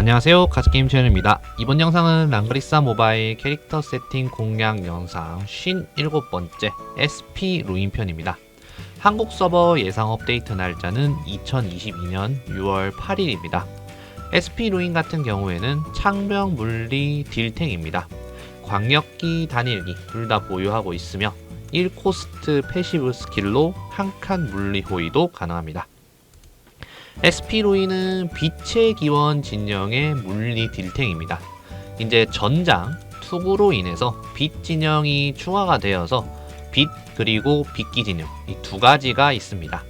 안녕하세요. 가스게임 채널입니다. 이번 영상은 랑그리사 모바일 캐릭터 세팅 공략 영상 57번째 SP 루인 편입니다. 한국 서버 예상 업데이트 날짜는 2022년 6월 8일입니다. SP 루인 같은 경우에는 창병 물리 딜탱입니다. 광역기 단일기 둘 다 보유하고 있으며 1코스트 패시브 스킬로 한 칸 물리 호위도 가능합니다 SP 로이는 빛의 기원 진영의 물리 딜탱입니다. 이제 전장 투구로 인해서 빛 진영이 추가가 되어서 빛 그리고 빛기 진영 이 두 가지가 있습니다.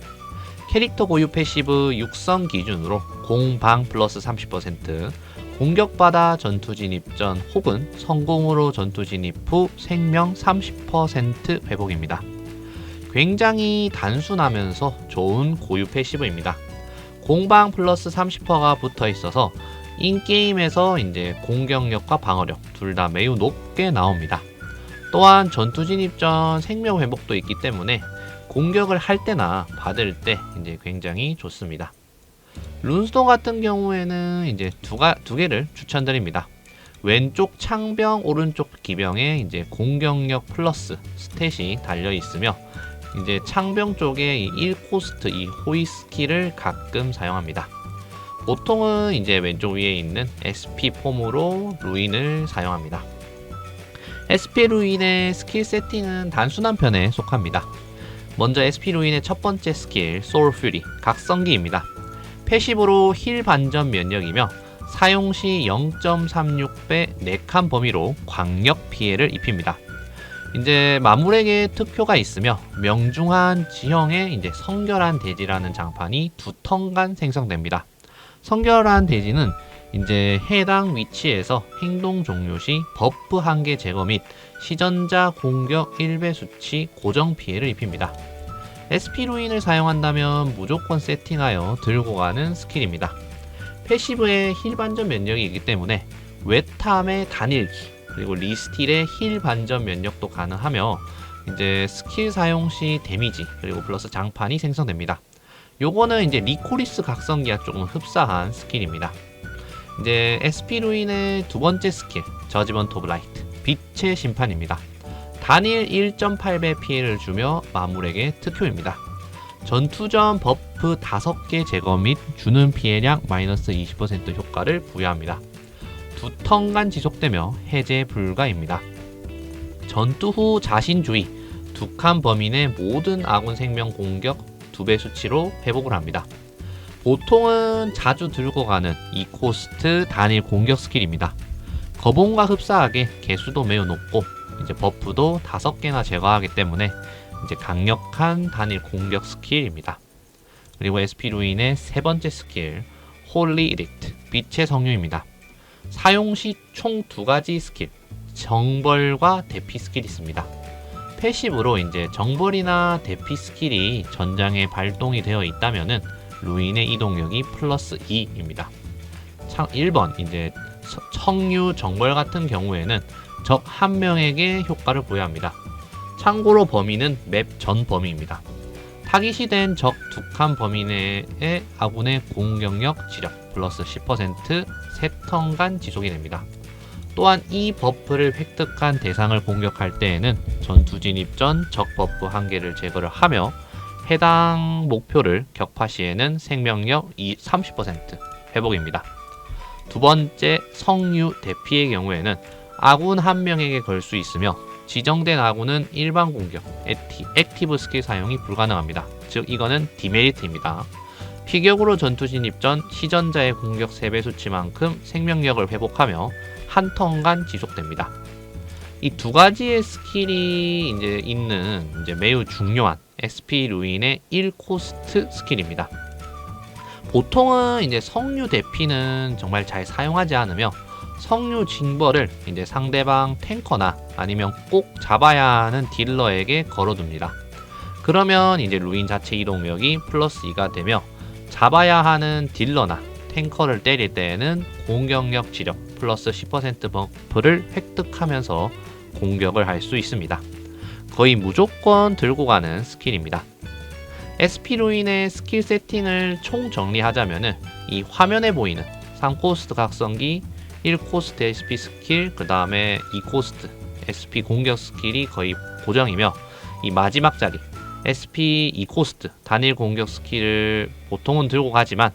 캐릭터 고유 패시브 육성 기준으로 공방 플러스 30% 공격받아 전투 진입 전 혹은 성공으로 전투 진입 후 생명 30% 회복입니다. 굉장히 단순하면서 좋은 고유 패시브입니다. 공방 플러스 30%가 붙어 있어서 인게임에서 이제 공격력과 방어력 둘 다 매우 높게 나옵니다. 또한 전투 진입 전 생명 회복도 있기 때문에 공격을 할 때나 받을 때 이제 굉장히 좋습니다. 룬스톤 같은 경우에는 이제 두가 두 개를 추천드립니다. 왼쪽 창병, 오른쪽 기병에 이제 공격력 플러스 스탯이 달려 있으며 이제 창병 쪽에 이 1코스트 이 호이 스킬을 가끔 사용합니다. 보통은 이제 왼쪽 위에 있는 SP 폼으로 루인을 사용합니다. SP 루인의 스킬 세팅은 단순한 편에 속합니다. 먼저 SP 루인의 첫 번째 스킬 소울 퓨리 각성기입니다. 패시브로 힐 반전 면역이며 사용 시 0.36배 4칸 범위로 광역 피해를 입힙니다. 이제 마물에게 투표가 있으며 명중한 지형에 이제 성결한 대지라는 장판이 두 턴간 생성됩니다. 성결한 대지는 이제 해당 위치에서 행동 종료 시 버프 한 개 제거 및 시전자 공격 1배 수치 고정 피해를 입힙니다. SP 루인을 사용한다면 무조건 세팅하여 들고 가는 스킬입니다. 패시브의 힐 반전 면역이기 때문에 웨탐의 단일기 그리고 리스틸의 힐 반전 면역도 가능하며 이제 스킬 사용 시 데미지 그리고 플러스 장판이 생성됩니다. 요거는 이제 리코리스 각성기와 조금 흡사한 스킬입니다. 이제 SP 루인의 두 번째 스킬 저지먼트 오브 라이트 빛의 심판입니다. 단일 1.8배 피해를 주며 마물에게 특효입니다. 전투 전 버프 5개 제거 및 주는 피해량 마이너스 20% 효과를 부여합니다. 두 턴간 지속되며 해제 불가입니다. 전투 후 자신주의 두칸 범위 내 모든 아군 생명 공격 2배 수치로 회복을 합니다. 보통은 자주 들고 가는 이 코스트 단일 공격 스킬입니다. 거봉과 흡사하게 개수도 매우 높고 이제 버프도 5개나 제거하기 때문에 이제 강력한 단일 공격 스킬입니다. 그리고 SP 루인의 세 번째 스킬 홀리 이릭트 빛의 성류입니다. 사용 시 총 두 가지 스킬 정벌과 대피 스킬이 있습니다. 패시브로 이제 정벌이나 대피 스킬이 전장에 발동이 되어 있다면은 루인의 이동력이 플러스 2입니다. 1번 이제 청유 정벌 같은 경우에는 적 한 명에게 효과를 부여합니다. 참고로 범위는 맵 전 범위입니다. 타깃이 된 적 두 칸 범위 내의 아군의 공격력 지력 플러스 10% 3턴간 지속이 됩니다. 또한 이 버프를 획득한 대상을 공격할 때에는 전투 진입 전 적 버프 한 개를 제거를 하며 해당 목표를 격파 시에는 생명력 30% 회복입니다. 두 번째 성유 대피의 경우에는 아군 한 명에게 걸 수 있으며 지정된 아군은 일반 공격, 액티, 액티브 스킬 사용이 불가능합니다. 즉 이거는 디메리트입니다. 피격으로 전투 진입 전 시전자의 공격 3배 수치만큼 생명력을 회복하며 한 턴간 지속됩니다. 이 두 가지의 스킬이 이제 있는 이제 매우 중요한 SP 루인의 1코스트 스킬입니다. 보통은 이제 성류 대피는 정말 잘 사용하지 않으며 성류 징벌을 이제 상대방 탱커나 아니면 꼭 잡아야 하는 딜러에게 걸어둡니다. 그러면 이제 루인 자체 이동력이 플러스 2가 되며 잡아야 하는 딜러나 탱커를 때릴 때에는 공격력 지력 플러스 10% 버프를 획득하면서 공격을 할 수 있습니다. 거의 무조건 들고 가는 스킬입니다. SP 루인의 스킬 세팅을 총 정리하자면은 이 화면에 보이는 3코스트 각성기, 1코스트 SP 스킬, 그 다음에 2코스트 SP 공격 스킬이 거의 고정이며 이 마지막 자리 SP 2코스트 단일 공격 스킬을 보통은 들고 가지만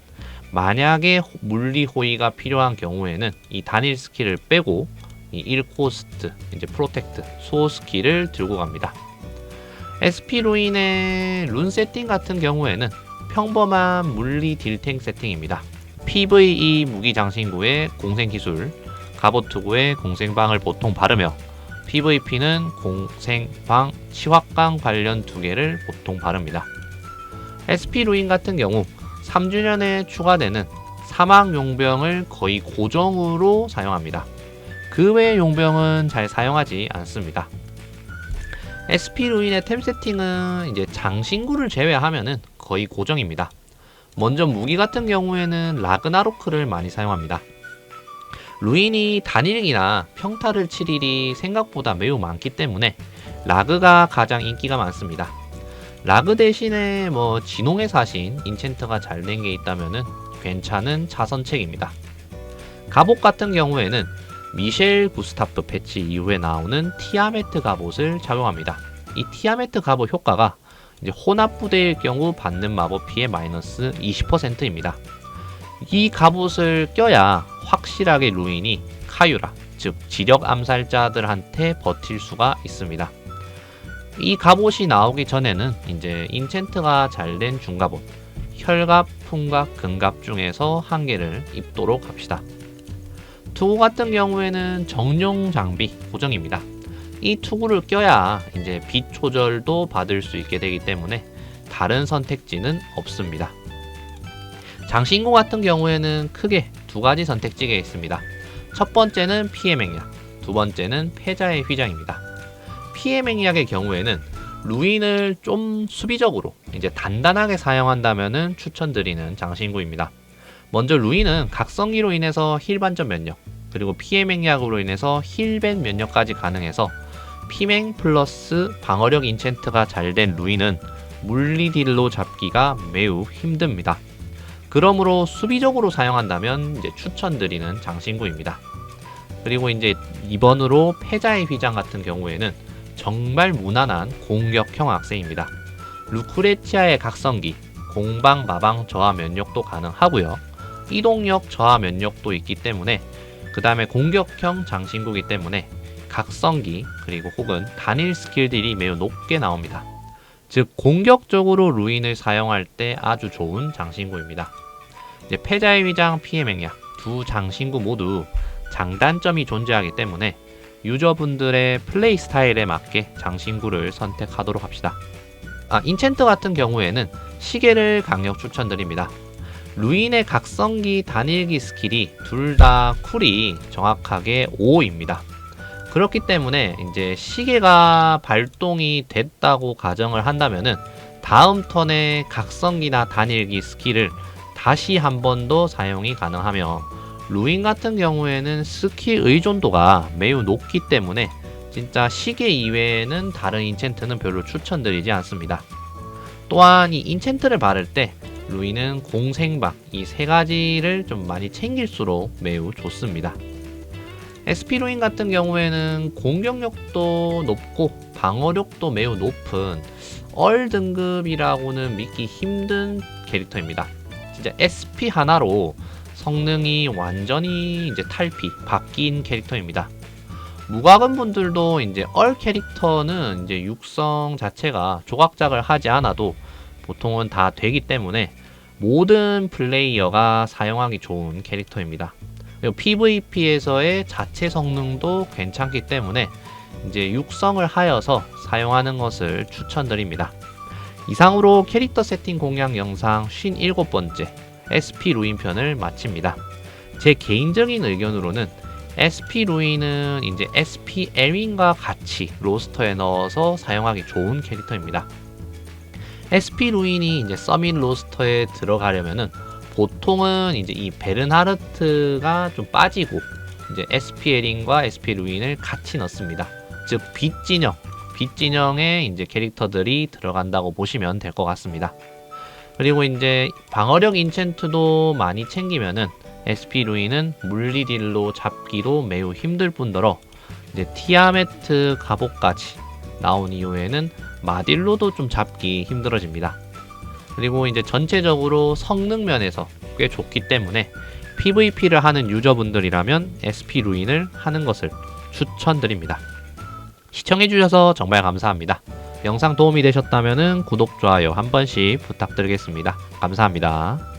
만약에 호- 물리 호의가 필요한 경우에는 이 단일 스킬을 빼고 이 1코스트 이제 프로텍트 소호 스킬을 들고 갑니다. SP 루인의 룬 세팅 같은 경우에는 평범한 물리 딜탱 세팅입니다. PVE 무기 장신구의 공생 기술, 갑옷 투구의 공생방을 보통 바르며 PVP는 공생방, 치확강 관련 두 개를 보통 바릅니다. SP 루인 같은 경우 3주년에 추가되는 사막 용병을 거의 고정으로 사용합니다. 그 외의 용병은 잘 사용하지 않습니다. SP 루인의 템 세팅은 이제 장신구를 제외하면은 거의 고정입니다. 먼저 무기 같은 경우에는 라그나로크를 많이 사용합니다. 루인이 단일기나 평타를 칠 일이 생각보다 매우 많기 때문에 라그가 가장 인기가 많습니다. 라그 대신에 뭐 진홍의 사신 인챈트가 잘 된 게 있다면은 괜찮은 차선책입니다. 갑옷 같은 경우에는 미셸 구스타프 패치 이후에 나오는 티아메트 갑옷을 착용합니다. 이 티아메트 갑옷 효과가 이제 혼합 부대일 경우 받는 마법 피해 마이너스 20%입니다. 이 갑옷을 껴야 확실하게 루인이 카유라, 즉 지력 암살자들한테 버틸 수가 있습니다. 이 갑옷이 나오기 전에는 이제 인챈트가 잘 된 중갑옷, 혈갑, 풍갑, 금갑 중에서 한 개를 입도록 합시다. 투구 같은 경우에는 정령 장비 고정입니다. 이 투구를 껴야 이제 빛 조절도 받을 수 있게 되기 때문에 다른 선택지는 없습니다. 장신구 같은 경우에는 크게 두 가지 선택지가 있습니다. 첫 번째는 피해 맹약, 두 번째는 패자의 휘장입니다. 피해 맹약의 경우에는 루인을 좀 수비적으로 이제 단단하게 사용한다면은 추천드리는 장신구입니다. 먼저 루인은 각성기로 인해서 힐 반전 면역, 그리고 피해 맹약으로 인해서 힐밴 면역까지 가능해서 피맹 플러스 방어력 인챈트가 잘 된 루인은 물리 딜로 잡기가 매우 힘듭니다. 그러므로 수비적으로 사용한다면 이제 추천드리는 장신구입니다. 그리고 이제 2번으로 패자의 휘장 같은 경우에는 정말 무난한 공격형 악세입니다. 루크레치아의 각성기, 공방 마방 저하 면역도 가능하고요. 이동력 저하 면역도 있기 때문에 그 다음에 공격형 장신구기 때문에 각성기 그리고 혹은 단일 스킬들이 매우 높게 나옵니다. 즉 공격적으로 루인을 사용할 때 아주 좋은 장신구입니다. 이제 패자의 위장 피해 맹약 두 장신구 모두 장단점이 존재하기 때문에 유저분들의 플레이 스타일에 맞게 장신구를 선택하도록 합시다. 아, 인챈트 같은 경우에는 시계를 강력 추천드립니다. 루인의 각성기 단일기 스킬이 둘 다 쿨이 정확하게 5입니다. 그렇기 때문에 이제 시계가 발동이 됐다고 가정을 한다면은 다음 턴에 각성기나 단일기 스킬을 다시 한 번 더 사용이 가능하며 루인 같은 경우에는 스킬 의존도가 매우 높기 때문에 진짜 시계 이외에는 다른 인챈트는 별로 추천드리지 않습니다. 또한 이 인챈트를 바를 때 루인은 공생박 이 세 가지를 좀 많이 챙길수록 매우 좋습니다. SP 루인 같은 경우에는 공격력도 높고 방어력도 매우 높은 얼 등급이라고는 믿기 힘든 캐릭터입니다. 진짜 SP 하나로 성능이 완전히 이제 탈피 바뀐 캐릭터입니다. 무과금 분들도 이제 얼 캐릭터는 이제 육성 자체가 조각작을 하지 않아도 보통은 다 되기 때문에 모든 플레이어가 사용하기 좋은 캐릭터입니다. 그리고 PVP에서의 자체 성능도 괜찮기 때문에 이제 육성을 하여서 사용하는 것을 추천드립니다. 이상으로 캐릭터 세팅 공략 영상 57번째 SP 루인 편을 마칩니다. 제 개인적인 의견으로는 SP 루인은 이제 SP 에윈과 같이 로스터에 넣어서 사용하기 좋은 캐릭터입니다. SP 루인이 이제 서밋 로스터에 들어가려면은 보통은 이제 이 베른하르트가 좀 빠지고 이제 SP 에린과 SP 루인을 같이 넣습니다. 즉 빛 진영, 빛 진영의 이제 캐릭터들이 들어간다고 보시면 될 것 같습니다. 그리고 이제 방어력 인챈트도 많이 챙기면은 SP 루인은 물리딜로 잡기도 매우 힘들 뿐더러 이제 티아메트 갑옷까지 나온 이후에는 마딜로도 좀 잡기 힘들어집니다. 그리고 이제 전체적으로 성능 면에서 꽤 좋기 때문에 PVP를 하는 유저분들이라면 SP 루인을 하는 것을 추천드립니다. 시청해주셔서 정말 감사합니다. 영상 도움이 되셨다면 구독, 좋아요 한 번씩 부탁드리겠습니다. 감사합니다.